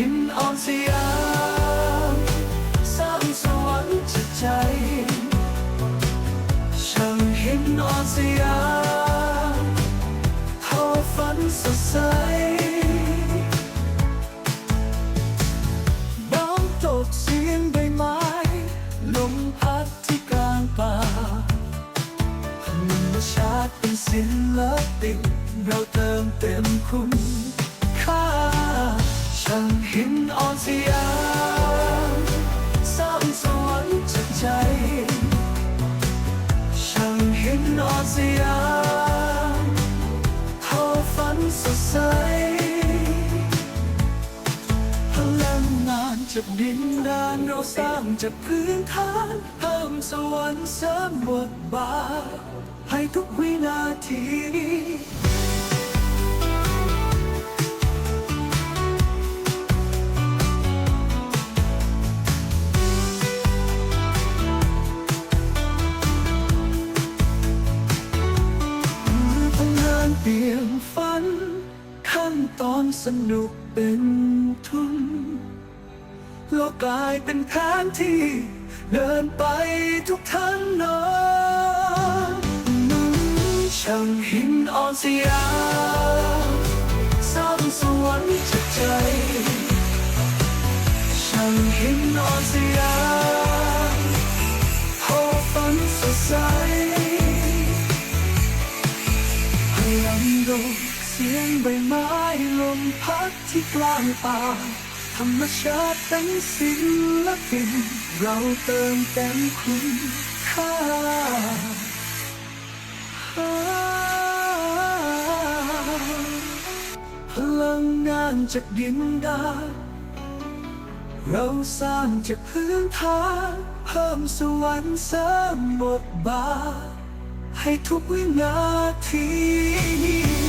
หินอ่อนสยามสร้างสวรรค์จากใจช่างหินอ่อนสยามทอฝันสดใสบ้องตกเสียงใบไม้ลมพัดที่กลางป่าธรรมชาติเป็นศิลปินเราเติมเต็มคุณ เห็นอ่อนสยามสร้างสวรรค์จากใจ ช่างเห็นนอนสยามทอฝันสดใสพลังงานจากดินแดนเราสร้างจากพื้นฐานเพิ่มสวรรค์เสริมบทบาทให้ทุกวินาที เปลี่ยนฝัน ขั้นตอนสนุกเป็นทุนโลกกลายเป็นแผนที่ เดินไปทุกทางนอนช่างหินอ่อนสยามสร้างสวรรค์จากใจช่างหินอ่อนสยามทอฝันสดใส ลังโลกเสียงใบไม้ลมพัดที่กลางป่าธรรมชาติเป็นศิลปิน เราเติมเต็มคุณค่าพลังงานจากดินดา เราสร้างจากพื้นฐานเพิ่มสวรรค์เสริมบทบาท ให้ทุกวินาที